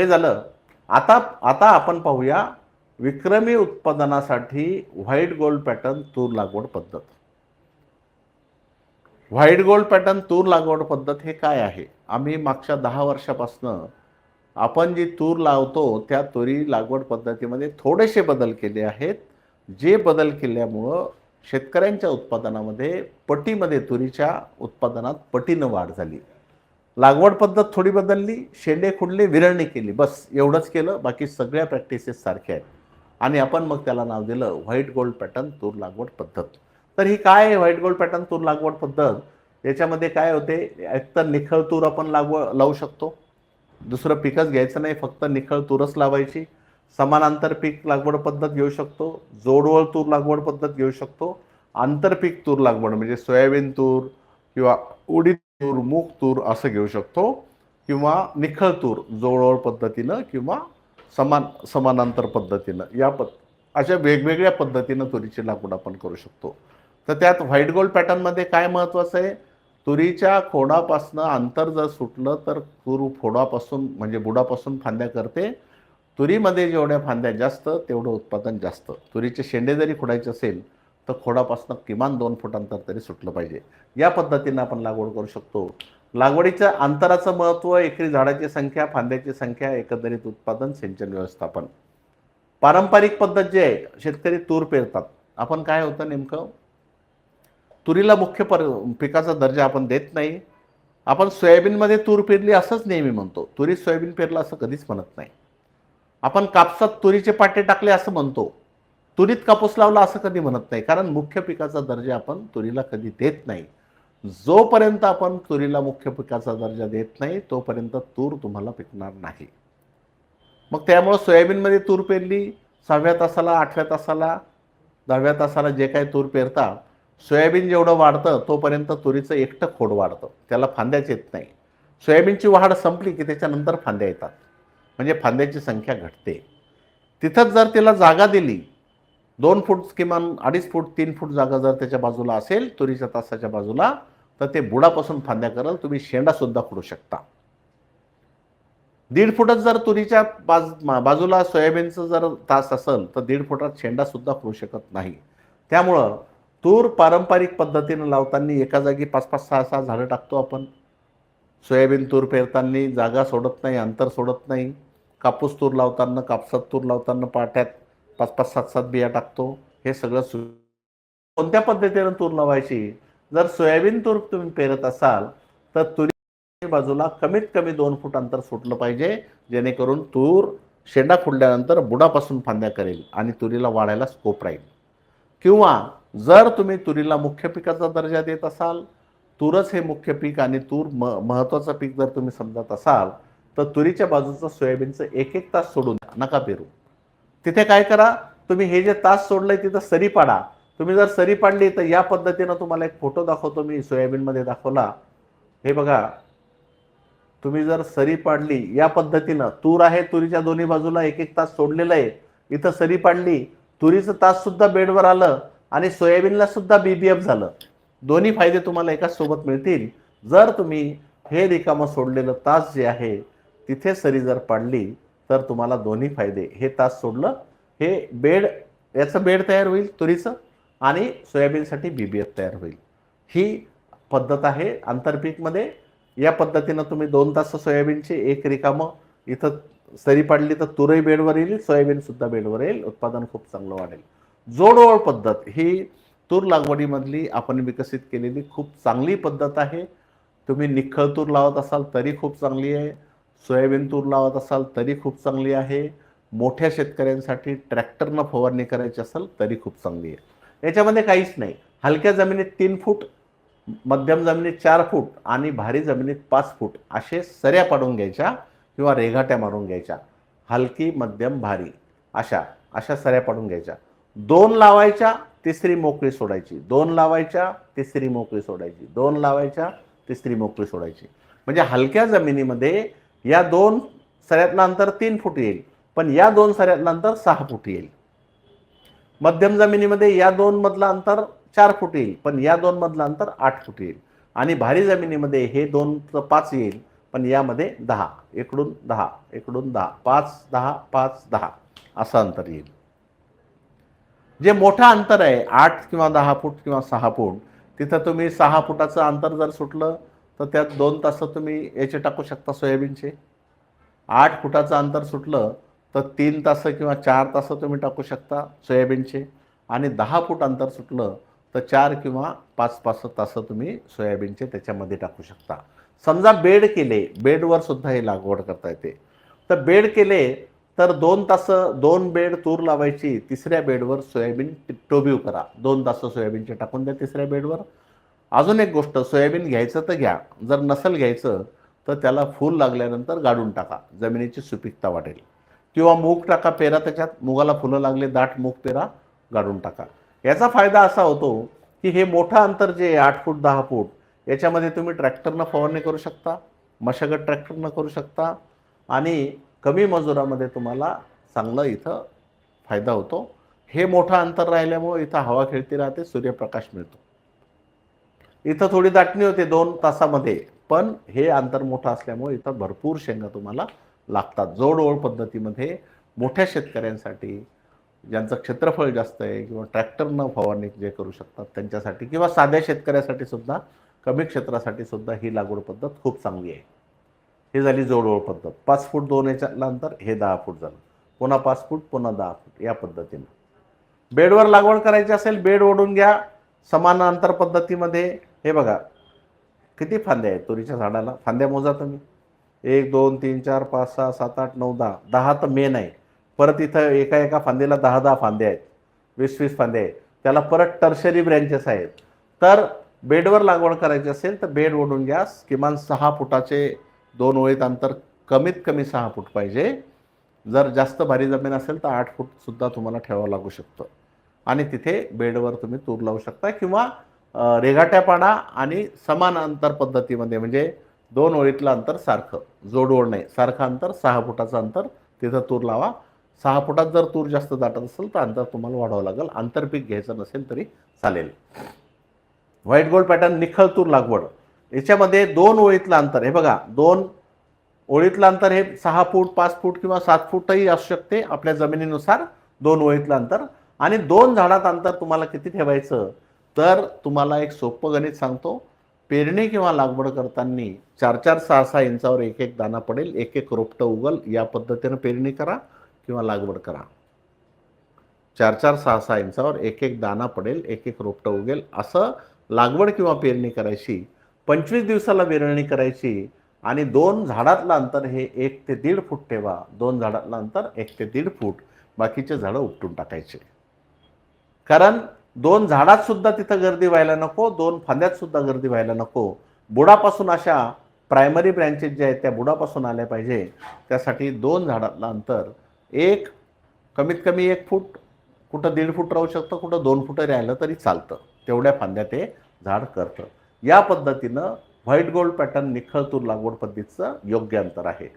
हे झालं. आता आता आपण पाहूया विक्रमी उत्पादनासाठी व्हाईट गोल्ड पॅटर्न तूर लागवड पद्धत. व्हाईट गोल्ड पॅटर्न तूर लागवड पद्धत हे काय आहे? आम्ही मागच्या दहा वर्षापासनं आपण जी तूर लावतो त्या तुरी लागवड पद्धतीमध्ये थोडेसे बदल केले आहेत. जे बदल केल्यामुळं शेतकऱ्यांच्या उत्पादनामध्ये पटीमध्ये तुरीच्या उत्पादनात पटीनं वाढ झाली. लागवड पद्धत थोडी बदलली शेंडे खुडले विरळणी केली. बस एवढंच केलं. बाकी सगळ्या प्रॅक्टिसेस सारख्या आहेत. आणि आपण मग त्याला नाव दिलं व्हाईट गोल्ड पॅटर्न तूर लागवड पद्धत. तर ही काय आहे व्हाईट गोल्ड पॅटर्न तूर लागवड पद्धत? याच्यामध्ये काय होते? एकतर निखळ तूर आपण लागवड लावू शकतो. दुसरं पिकच घ्यायचं नाही फक्त निखळ तूरच लावायची. समानांतर पीक लागवड पद्धत घेऊ शकतो. जोडवळ तूर लागवड पद्धत घेऊ शकतो. आंतरपीक तूर लागवड म्हणजे सोयाबीन तूर किंवा उडीद तूर मूग तूर असं घेऊ शकतो किंवा निखळ तूर जोडवळ पद्धतीनं किंवा समान समानांतर पद्धतीनं. या पद अशा वेगवेगळ्या पद्धतीनं तुरीची लागवड आपण करू शकतो. तर त्यात व्हाईट गोल्ड पॅटर्नमध्ये काय महत्त्वाचं आहे? तुरीच्या खोडापासनं अंतर जर सुटलं तर तूर फोडापासून म्हणजे बुडापासून फांद्या करते. तुरीमध्ये जेवढ्या फांद्या जास्त तेवढं उत्पादन जास्त. तुरीचे शेंडे जरी खोडायचे असेल तर खोडापासून किमान दोन फूट अंतर तरी सुटलं पाहिजे. या पद्धतीनं आपण लागवड करू शकतो. लागवडीच्या अंतराचं महत्त्व एकरी झाडाची संख्या फांद्याची संख्या एकंदरीत उत्पादन सिंचन व्यवस्थापन. पारंपरिक पद्धत जी आहे शेतकरी तूर पेरतात. आपण काय होतं नेमकं? तुरीला मुख्य पर पिकाचा दर्जा आपण देत नाही. आपण सोयाबीनमध्ये तूर पेरली असंच नेहमी म्हणतो. तुरी सोयाबीन पेरलं असं कधीच म्हणत नाही. आपण कापसात तुरीचे पाटे टाकले असं म्हणतो. तुरीत कापूस लावला असं कधी म्हणत नाही कारण मुख्य पिकाचा दर्जा आपण तुरीला कधी देत नाही. जोपर्यंत आपण तुरीला मुख्य पिकाचा दर्जा देत नाही तोपर्यंत तूर तुम्हाला पिकणार नाही. मग त्यामुळं सोयाबीनमध्ये तूर पेरली सहाव्या तासाला आठव्या तासाला दहाव्या तासाला जे काही तूर पेरता सोयाबीन जेवढं वाढतं तोपर्यंत तुरीचं एकटं खोड वाढतं. त्याला फांद्याच येत नाही. सोयाबीनची वाढ संपली की त्याच्यानंतर फांद्या येतात. म्हणजे फांद्याची संख्या घटते. तिथंच जर तिला जागा दिली दोन फूट किमान अडीच फूट तीन फूट जागा जर त्याच्या बाजूला असेल तुरीच्या तासाच्या बाजूला तर ते बुडापासून फांद्या कराल तुम्ही शेंडासुद्धा खुडू शकता. दीड फुटच जर तुरीच्या बाज बाजूला सोयाबीनचं जर तास असेल तर दीड फुटात शेंडासुद्धा खुडू शकत नाही. त्यामुळं तूर पारंपरिक पद्धतीनं लावताना एका जागी पाच पाच सहा सहा झाडं टाकतो आपण. सोयाबीन तूर पेरताना जागा सोडत नाही अंतर सोडत नाही. कापूस तूर लावताना कापसात तूर लावताना पाट्यात पाच पाच सात सात बिया टाकतो. हे सगळं सु कोणत्या पद्धतीनं तूर लावायची? जर सोयाबीन तूर तुम्ही पेरत असाल तर तुरी बाजूला कमीत कमी दोन फूट अंतर सुटलं पाहिजे जेणेकरून तूर शेंडा फुडल्यानंतर बुडापासून फांद्या करेल आणि तुरीला वाढायला स्कोप राहील. किंवा जर तुम्ही तुरीला मुख्य पिकाचा दर्जा देत असाल तूरच हे मुख्य पीक आणि तूर म महत्त्वाचं पीक जर तुम्ही समजत असाल तर तुरीच्या बाजूचं सोयाबीनचं एक एक तास सोडून द्या, नका पेरू. तिथे काय करा तुम्ही हे जे तास सोडलंय तिथं सरी पाडा. तुम्ही जर सरी पाडली तर या पद्धतीनं तुम्हाला एक फोटो दाखवतो मी सोयाबीनमध्ये दाखवला. हे बघा तुम्ही जर सरी पाडली या पद्धतीनं तूर आहे तुरीच्या दोन्ही बाजूला एक एक तास सोडलेलं आहे. इथं सरी पाडली तुरीचं तास सुद्धा बेडवर आलं आणि सोयाबीनला सुद्धा बीबीएफ झालं. दोन्ही फायदे तुम्हाला एकाच सोबत मिळतील. जर तुम्ही हे रिकामं सोडलेलं तास जे आहे तिथे सरी जर पाडली तर तुम्हाला दोन्ही फायदे. हे तास सोडलं. हे बेड याचं बेड तयार होईल तुरीचं आणि सोयाबीनसाठी बीबीएफ तयार होईल. ही पद्धत आहे आंतरपीकमध्ये. या पद्धतीनं तुम्ही दोन तास सोयाबीनचे एक रिकामं. इथं सरी पाडली तर तुरही बेडवर येईल सोयाबीनसुद्धा बेडवर येईल. उत्पादन खूप चांगलं वाढेल. जोडओळ पद्धत. ही तूर लागवडीमधली आपण विकसित केलेली खूप चांगली पद्धत आहे. तुम्ही निखळ तूर लावत असाल तरी खूप चांगली आहे. सोयाबीन तूर लावत असाल तरी खूप चांगली आहे. मोठ्या शेतकऱ्यांसाठी ट्रॅक्टरनं फवारणी करायची असेल तरी खूप चांगली आहे. याच्यामध्ये काहीच नाही. हलक्या जमिनीत तीन फूट मध्यम जमिनीत चार फूट आणि भारी जमिनीत पाच फूट असे सऱ्या पाडून घ्यायच्या किंवा रेघाट्या मारून घ्यायच्या. हलकी मध्यम भारी अशा अशा सऱ्या पाडून घ्यायच्या. दोन लावायच्या तिसरी मोकळी सोडायची. दोन लावायच्या तिसरी मोकळी सोडायची. दोन लावायच्या तिसरी मोकळी सोडायची. म्हणजे हलक्या जमिनीमध्ये या दोन सऱ्यातलं अंतर तीन फूट येईल पण या दोन सऱ्यातलं अंतर सहा फूट येईल. मध्यम जमिनीमध्ये या दोन मधलं अंतर चार फूट येईल पण या दोन मधलं अंतर आठ फूट येईल. आणि भारी जमिनीमध्ये हे दोन पाच येईल पण यामध्ये दहा इकडून दहा इकडून दहा पाच दहा पाच दहा असं अंतर येईल. जे मोठं अंतर आहे आठ किंवा दहा फूट किंवा सहा फूट तिथं तुम्ही सहा फुटाचं अंतर जर सुटलं तर त्यात दोन तास तुम्ही याचे टाकू शकता सोयाबीनचे. आठ फुटाचं अंतर सुटलं तर तीन तास किंवा चार तास तुम्ही टाकू शकता सोयाबीनचे. आणि दहा फूट अंतर सुटलं तर चार किंवा पाच पाच तास तुम्ही सोयाबीनचे त्याच्यामध्ये टाकू शकता. समजा बेड केले बेडवर सुद्धा हे लागवड करता येते. तर बेड केले तर दोन तास दोन बेड तूर लावायची तिसऱ्या बेडवर सोयाबीन टोबीव करा. दोन तास सोयाबीनचे टाकून द्या तिसऱ्या बेडवर. अजून एक गोष्ट सोयाबीन घ्यायचं तर घ्या. जर नसेल घ्यायचं तर त्याला फूल लागल्यानंतर गाडून टाका. जमिनीची सुपीकता वाढेल. किंवा मूग टाका पेरा त्याच्यात. मुगाला फुलं लागले दाट मूग पेरा गाडून टाका. याचा फायदा असा होतो की हे मोठं अंतर जे आठ फूट दहा फूट याच्यामध्ये तुम्ही ट्रॅक्टरनं फवारणी करू शकता मशागत ट्रॅक्टरनं करू शकता आणि कमी मजुरामध्ये तुम्हाला चांगलं इथं फायदा होतो. हे मोठं अंतर राहिल्यामुळं इथं हवा खेळती राहते सूर्यप्रकाश मिळतो. इथं थोडी दाटणी होते दोन तासामध्ये पण हे अंतर मोठं असल्यामुळे इथं भरपूर शेंगा तुम्हाला लागतात. जोडओळ पद्धतीमध्ये मोठ्या शेतकऱ्यांसाठी ज्यांचं क्षेत्रफळ जास्त आहे किंवा ट्रॅक्टरनं फवारणी जे करू शकतात त्यांच्यासाठी किंवा साध्या शेतकऱ्यासाठी सुद्धा कमी क्षेत्रासाठी सुद्धा ही लागवड पद्धत खूप चांगली आहे. ही झाली जोडओळ पद्धत. पाच फूट दोन याच्यानंतर अंतर हे दहा फूट झालं. पुन्हा पाच फूट पुन्हा दहा फूट या पद्धतीनं. बेडवर लागवड करायची असेल बेड ओढून घ्या. समानांतर पद्धतीमध्ये हे बघा किती फांद्या आहेत तुरीच्या झाडाला? फांद्या मोजा तुम्ही. एक दोन तीन चार पाच सहा सात आठ नऊ दहा. दहा तर मेन आहे. परत इथं एका एका फांदीला दहा दहा फांदे आहेत. वीस वीस फांदे आहेत. त्याला परत टर्शरी ब्रँचेस आहेत. तर बेडवर लागवड करायची असेल तर बेड ओढून घ्या. किमान सहा फुटाचे दोन ओळीत अंतर कमीत कमी सहा फूट पाहिजे. जर जास्त भारी जमीन असेल तर आठ फूटसुद्धा तुम्हाला ठेवावं लागू शकतं. आणि तिथे बेडवर तुम्ही तूर लावू शकता किंवा रेघाट्या पाडा आणि समान अंतर पद्धतीमध्ये म्हणजे दोन ओळीतलं अंतर सारखं जोडओळ नाही सारखं अंतर सहा फुटाचं अंतर तिथं तूर लावा. सहा फुटात जर तूर जास्त दाटत असेल तर अंतर तुम्हाला वाढवावं लागेल. आंतरपीक घ्यायचं नसेल तरी चालेल. व्हाईट गोल्ड पॅटर्न निखळ तूर लागवड. याच्यामध्ये दोन ओळीतलं अंतर हे बघा दोन ओळीतलं अंतर हे सहा फूट पाच फूट किंवा सात फूटही असू शकते. आपल्या जमिनीनुसार दोन ओळीतलं अंतर आणि दोन झाडात अंतर तुम्हाला किती ठेवायचं? तर तुम्हाला एक सोपं गणित सांगतो. पेरणी किंवा लागवड करताना चार चार सहा सहा इंचावर एक एक दाना पडेल एक एक रोपटं उगल या पद्धतीनं पेरणी करा किंवा लागवड करा. चार चार सहा सहा इंचावर एक एक दाना पडेल एक एक रोपटं उगेल असं लागवड किंवा पेरणी करायची पंचवीस दिवसाला पेरणी करायची आणि दोन झाडातलं अंतर हे एक ते दीड फूट ठेवा. दोन झाडातलं अंतर एक ते दीड फूट. बाकीचे झाडं उपटून टाकायचे. कारण दोन झाडात सुद्धा तिथं गर्दी व्हायला नको दोन फांद्यात सुद्धा गर्दी व्हायला नको. बुडापासून अशा प्रायमरी ब्रँचेस ज्या आहेत त्या बुडापासून आल्या पाहिजे. त्यासाठी दोन झाडातलं अंतर. एक कमीत कमी एक फूट कुठं दीड फूट राहू शकतं कुठं दोन फुट राहिलं तरी चालतं. तेवढ्या फांद्या ते झाड करतं. या पद्धतीनं व्हाईट गोल्ड पॅटर्न निखळतूर लागवड पद्धतीचं योग्य अंतर आहे.